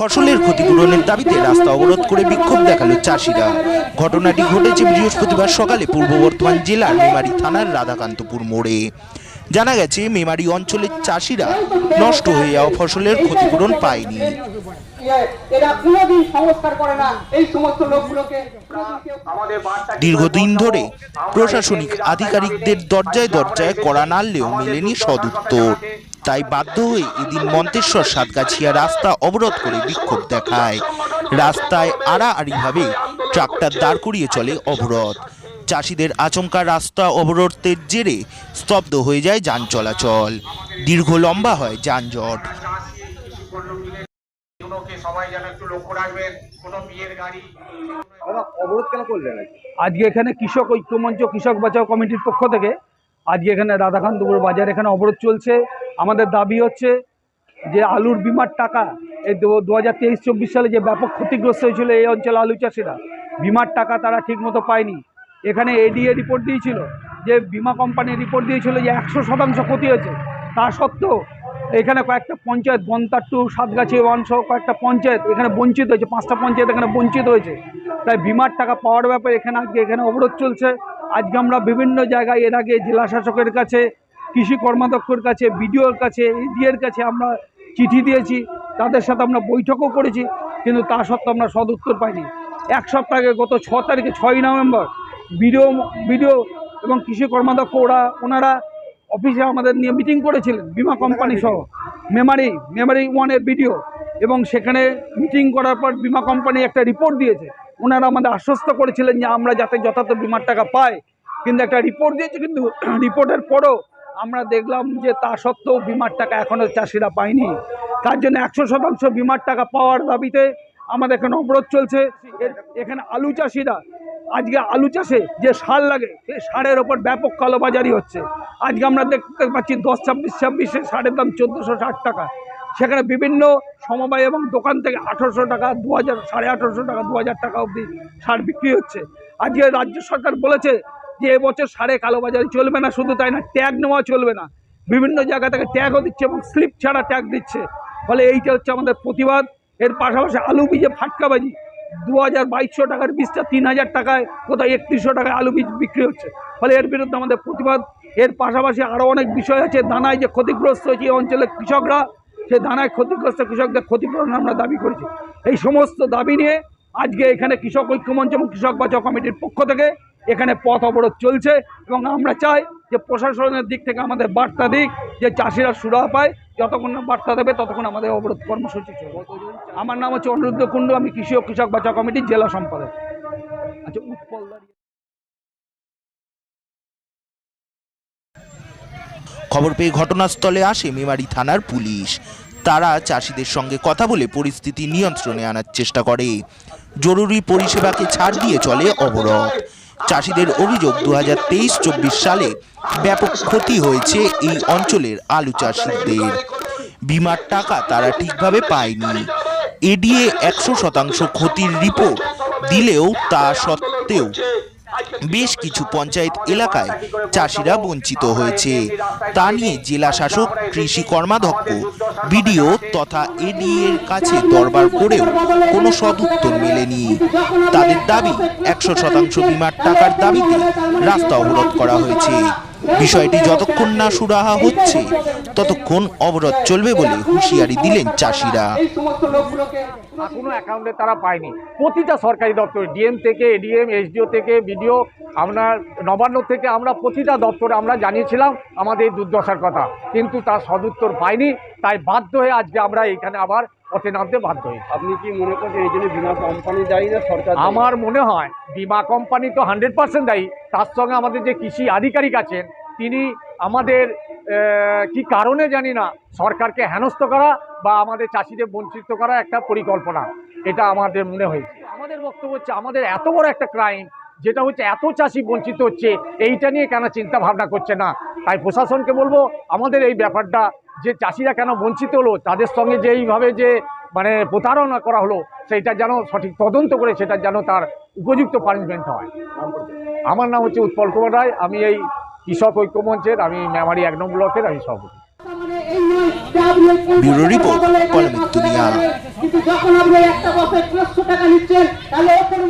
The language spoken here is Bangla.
ফসলের ক্ষতিপূরণের দাবিতে রাস্তা অবরোধ করে বিক্ষোভ দেখাল চাষিরা। ঘটনাটি ঘটেছে বৃহস্পতিবার সকালে পূর্ব বর্ধমান জেলার মেমারি থানার রাধাকান্তপুর মোড়ে। জানা গেছে, মেমারি অঞ্চলের চাষিরা নষ্ট হয়ে যাওয়া ফসলের ক্ষতিপূরণ পায়নি। করে দীর্ঘদিন ধরে প্রশাসনিক আধিকারিকদের দরজায় দরজায় কড়া নাড়লেও মেলেনি সদুত্তর। তাই বাধ্য হয়ে এদিন মন্তেশ্বর সাতগাছিয়া রাস্তা অবরোধ করে বিক্ষোভ দেখায়। রাস্তায় আড়াআড়িভাবে ট্রাক্টর দাঁড় করিয়ে চলে অবরোধ। চাষিদের আচমকা রাস্তা অবরোধের জেরে স্তব্ধ হয়ে যায় যান চলাচল। দীর্ঘ লম্বা হয় যানজট। এগুলোকে সবাই যেন একটু লক্ষ্য রাখবেন কোনো বিয়ের গাড়ি। অবরোধ কেন করলেন আজকে? আজকে এখানে কৃষক ঐক্যমঞ্চ কৃষক বাঁচাও কমিটির পক্ষ থেকে আজকে এখানে রাধাকান্তপুর বাজার এখানে অবরোধ চলছে। আমাদের দাবি হচ্ছে যে আলুর বিমার টাকা, এই দু হাজার তেইশ, চব্বিশ সালে যে ব্যাপক ক্ষতিগ্রস্ত হয়েছিল এই অঞ্চলে আলু চাষিরা, বিমার টাকা তারা ঠিকমতো পায়নি। এখানে এডিএ রিপোর্ট দিয়েছিল যে, বিমা কোম্পানি রিপোর্ট দিয়েছিল যে একশো শতাংশ ক্ষতি হয়েছে। তা সত্ত্বেও এখানে কয়েকটা পঞ্চায়েত, বন্তাট্টু, সাতগাছি, ওয়ানসহ কয়েকটা পঞ্চায়েত এখানে বঞ্চিত হয়েছে, পাঁচটা পঞ্চায়েত এখানে বঞ্চিত হয়েছে। তাই বিমার টাকা পাওয়ার ব্যাপারে এখানে আজকে এখানে অবরোধ চলছে। আজকে আমরা বিভিন্ন জায়গায়, এর আগে জেলা শাসকের কাছে কৃষি কর্মাধ্যক্ষের কাছে, বিডিওর কাছে, ইডিএর কাছে আমরা চিঠি দিয়েছি। তাদের সাথে আমরা বৈঠকও করেছি, কিন্তু তা সত্ত্বেও আমরা সদুত্তর পাইনি। এক সপ্তাহ গত ছ তারিখে ছয়ই নভেম্বর, বিডিও বিডিও এবং কৃষি কর্মাধ্যক্ষ ওরা, ওনারা অফিসে আমাদের নিয়ে মিটিং করেছিলেন, বিমা কোম্পানি সহ। মেমারি মেমারি ওয়ানের বিডিও। এবং সেখানে মিটিং করার পর বিমা কোম্পানি একটা রিপোর্ট দিয়েছে। ওনারা আমাদের আশ্বস্ত করেছিলেন যে আমরা যাতে যথাযথ বিমার টাকা পাই। কিন্তু একটা রিপোর্ট দিয়েছে, কিন্তু রিপোর্টের পরও আমরা দেখলাম যে তা সত্ত্বেও বিমার টাকা এখনও চাষিরা পায়নি। তার জন্য একশো শতাংশ বিমার টাকা পাওয়ার দাবিতে আমাদের এখানে অবরোধ চলছে। এখানে আলু চাষিরা, আজকে আলু চাষে যে সার লাগে সেই সারের ওপর ব্যাপক কালোবাজারি হচ্ছে। আজকে আমরা দেখতে পাচ্ছি দশ, ছাব্বিশ, ছাব্বিশে সারের দাম চোদ্দোশো ষাট টাকা। সেখানে বিভিন্ন সমবায় এবং দোকান থেকে আঠারোশো টাকা, দু হাজার, সাড়ে আঠারোশো টাকা, দু হাজার টাকা অবধি সার বিক্রি হচ্ছে। আজকে রাজ্য সরকার বলেছে যে এবছর সারে কালোবাজারি চলবে না, শুধু তাই না ট্যাগ নেওয়া চলবে না। বিভিন্ন জায়গা থেকে ট্যাগও দিচ্ছে এবং স্লিপ ছাড়া ট্যাগ দিচ্ছে। ফলে এইটা হচ্ছে আমাদের প্রতিবাদ। এর পাশাপাশি আলু বীজে ফাটকাবাজি। দু হাজার বাইশশো টাকার বীজটা তিন হাজার টাকায়, কোথায় একত্রিশশো টাকায় আলু বীজ বিক্রি হচ্ছে। ফলে এর বিরুদ্ধে আমাদের প্রতিবাদ। এর পাশাপাশি আরও অনেক বিষয় আছে। দানায় যে ক্ষতিগ্রস্ত হয়েছে এই অঞ্চলের কৃষকরা সেই দানায় ক্ষতিগ্রস্ত কৃষকদের ক্ষতিপূরণ আমরা দাবি করেছি। এই সমস্ত দাবি নিয়ে আজকে এখানে কৃষক ঐক্যমঞ্চ এবং কৃষক বাঁচাও কমিটির পক্ষ থেকে এখানে পথ অবরোধ চলছে এবং আমরা চাই যে প্রশাসনের দিক থেকে আমাদের বার্তা দিক, যে চাষিরা সুরাহা পায়, যতক্ষণ না বার্তা দেবে ততক্ষণ আমাদের অবরোধ কর্মসূচি চলবে। আমার নাম হচ্ছে অনুরুদ্ধ কুণ্ডু, আমি কৃষি ও কৃষক বাঁচা কমিটির জেলা সম্পাদক। আচ্ছা উৎপল খবর পেয়ে ঘটনাস্থলে আসে মেমারি থানার পুলিশ। তারা চাষিদের সঙ্গে কথা বলে পরিস্থিতি নিয়ন্ত্রণে আনার চেষ্টা করে। জরুরি পরিষেবাকে ছাড় দিয়ে চলে অবরোধ। চাষিদের অভিযোগ দু হাজার তেইশ চব্বিশ সালে ব্যাপক ক্ষতি হয়েছে এই অঞ্চলের আলু চাষিদের। বিমার টাকা তারা ঠিকভাবে পায়নি। এডিএ একশো শতাংশ ক্ষতির রিপোর্ট দিলেও তা সত্ত্বেও বেশ কিছু পঞ্চায়েত এলাকায় চাষিরা বঞ্চিত হয়েছে। তা নিয়ে জেলা শাসক কৃষি কর্মাধ্যক্ষ, বিডিও তথা এডি এর কাছে দরবার করেও কোনো সদুত্তর মেলেনি। তাদের দাবি, একশো শতাংশ বিমার টাকার দাবিতে রাস্তা অবরোধ করা হয়েছে। বিষয়টি যতক্ষণ না সুরাহা হচ্ছে, ততক্ষণ অবরোধ চলবে বলে হুঁশিয়ারি দিলেন চাষিরা। কোনো অ্যাকাউন্টে তারা পায়নি। প্রতিটা সরকারি দপ্তর, ডিএম থেকে, এডিএম, এসডিও থেকে, বিডিও আপনার নবান্ন থেকে আমরা প্রতিটা দপ্তরে আমরা জানিয়েছিলাম আমাদের দুর্দশার কথা। কিন্তু তার সদুত্তর পাইনি তাই বাধ্য হয়ে আজকে আমরা এখানে আবার পথে নামতে বাধ্য হই আপনি কি মনে করছেন এই জন্য বিমা কোম্পানি দায়ী না সরকার আমার মনে হয় বিমা কোম্পানি তো হান্ড্রেড পার্সেন্ট দায়ী তার সঙ্গে আমাদের যে কৃষি আধিকারিক আছেন তিনি আমাদের কি কারণে জানি না সরকারকে হেনস্থ করা বা আমাদের চাষিদের বঞ্চিত করা একটা পরিকল্পনা এটা আমাদের মনে হয়েছে। আমাদের বক্তব্য হচ্ছে আমাদের এত বড় একটা ক্রাইম যেটা হচ্ছে এত চাষি বঞ্চিত হচ্ছে এইটা নিয়ে কেন চিন্তা ভাবনা করছে না? তাই প্রশাসনকে বলব আমাদের এই ব্যাপারটা যে চাষিরা কেন বঞ্চিত হলো তাদের সঙ্গে যে এইভাবে যে মানে প্রতারণা করা হলো সেইটা যেন সঠিক তদন্ত করে সেটা যেন তার উপযুক্ত পানিশমেন্ট হয় আমার নাম হচ্ছে উৎপল কুমার রায় আমি এই কৃষক ঐক্যমঞ্চের আমি মেমারি এক নম্বর ব্লকের আমি সভাপতি মানে ব্যুরো রিপোর্ট। কিন্তু যখন আপনি একটা বছর পাঁচশো টাকা নিচ্ছেন তাহলে ওপর